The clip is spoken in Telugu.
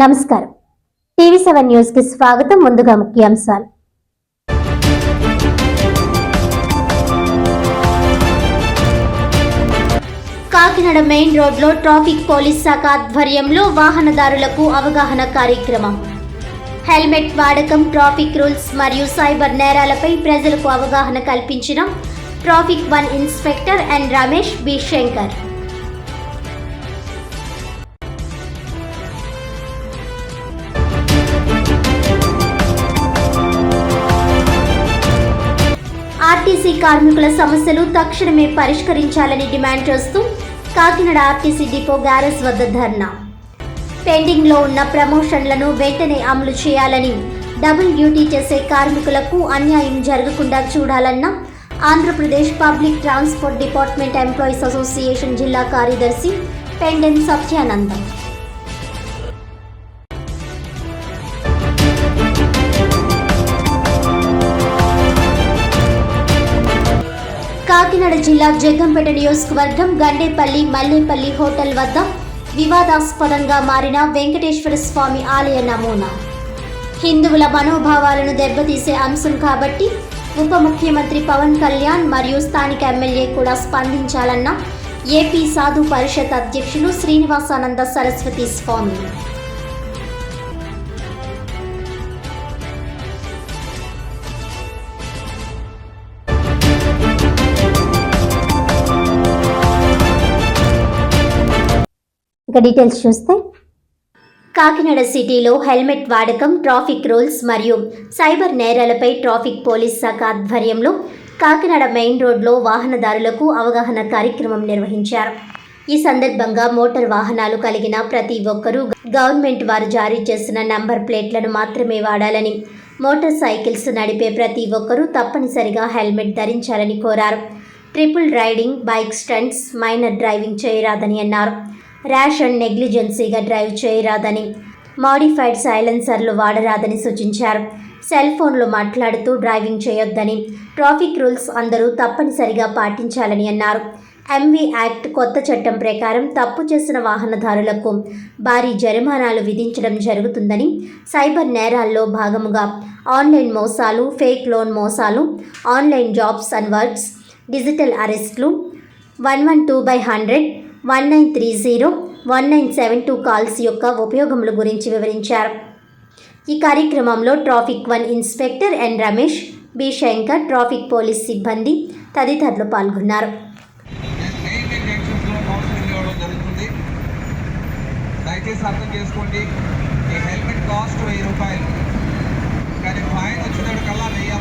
నమస్కారం. టీవీ సెవెన్ న్యూస్కి స్వాగతం. ముందుగా ముఖ్యాంశాలు. కాకినాడ మెయిన్ రోడ్లో ట్రాఫిక్ పోలీస్ శాఖ ఆధ్వర్యంలో వాహనదారులకు అవగాహన కార్యక్రమం. హెల్మెట్ వాడకం ట్రాఫిక్ రూల్స్ మరియు సైబర్ నేరాలపై ప్రజలకు అవగాహన కల్పించిన traffic one inspector N Ramesh B Shankar. RTC కార్మికుల సమస్యలు తక్షణమే పరిష్కరించాలని డిమాండ్ చేస్తూ కాకినాడ ఆర్టీసీ డిపో గ్యారేజ్ వద్ద ధర్నా. పెండింగ్లో ఉన్న ప్రమోషన్లను వెంటనే అమలు చేయాలని డబుల్ డ్యూటీ చేసే కార్మికులకు అన్యాయం జరగకుండా చూడాలన్న Andhra Pradesh public transport department employees association జిల్లా కార్యదర్శి పెండెన్ సత్యానందం. కాకినాడ జిల్లా జగ్గంపేట నియోజకవర్గం గండేపల్లి మల్లేపల్లి హోటల్ వద్ద వివాదాస్పదంగా మారిన వెంకటేశ్వర స్వామి ఆలయ నమూనా. హిందువుల మనోభావాలను దెబ్బతీసే అంశం కాబట్టి ఉప ముఖ్యమంత్రి పవన్ కళ్యాణ్ మరియు స్థానిక ఎమ్మెల్యే కూడా స్పందించాలన్న ఏపీ సాధు పరిషత్ అధ్యక్షులు శ్రీనివాసానంద సరస్వతి స్వామి. ఇక డీటెయిల్స్ చూస్తే. కాకినాడ సిటీలో హెల్మెట్ వాడకం ట్రాఫిక్ రూల్స్ మరియు సైబర్ నేరాలపై ట్రాఫిక్ పోలీస్ శాఖ ఆధ్వర్యంలో కాకినాడ మెయిన్ రోడ్లో వాహనదారులకు అవగాహన కార్యక్రమం నిర్వహించారు. ఈ సందర్భంగా మోటార్ వాహనాలు కలిగిన ప్రతి ఒక్కరూ గవర్నమెంట్ వారు జారీ చేసిన నంబర్ ప్లేట్లను మాత్రమే వాడాలని మోటార్ సైకిల్స్ నడిపే ప్రతి ఒక్కరూ తప్పనిసరిగా హెల్మెట్ ధరించాలని కోరారు. Triple riding bike stunts minor driving చేయరాదని అన్నారు. ర్యాష్ అండ్ నెగ్లిజెన్సీగా డ్రైవ్ చేయరాదని మాడిఫైడ్ సైలెన్సర్లు వాడరాదని సూచించారు. సెల్ ఫోన్లో మాట్లాడుతూ డ్రైవింగ్ చేయొద్దని ట్రాఫిక్ రూల్స్ అందరూ తప్పనిసరిగా పాటించాలని అన్నారు. ఎంవీ యాక్ట్ కొత్త చట్టం ప్రకారం తప్పు చేసిన వాహనదారులకు భారీ జరిమానాలు విధించడం జరుగుతుందని సైబర్ నేరాల్లో భాగముగా ఆన్లైన్ మోసాలు ఫేక్ లోన్ మోసాలు online jobs and works digital అరెస్ట్లు one one two by hundred one nine three zero one nine seven two calls యొక్క ఉపయోగముల గురించి వివరించారు. ఈ కార్యక్రమంలో traffic one inspector N Ramesh B Shankar traffic police సిబ్బంది తదితరులు పాల్గొన్నారు. దయచేసి అర్థం చేసుకోండి. హెల్మెట్ కాస్ట్ వెయ్యి రూపాయలు. కానీ ఫైన్ వచ్చినప్పుడు కల్లా వెయ్యి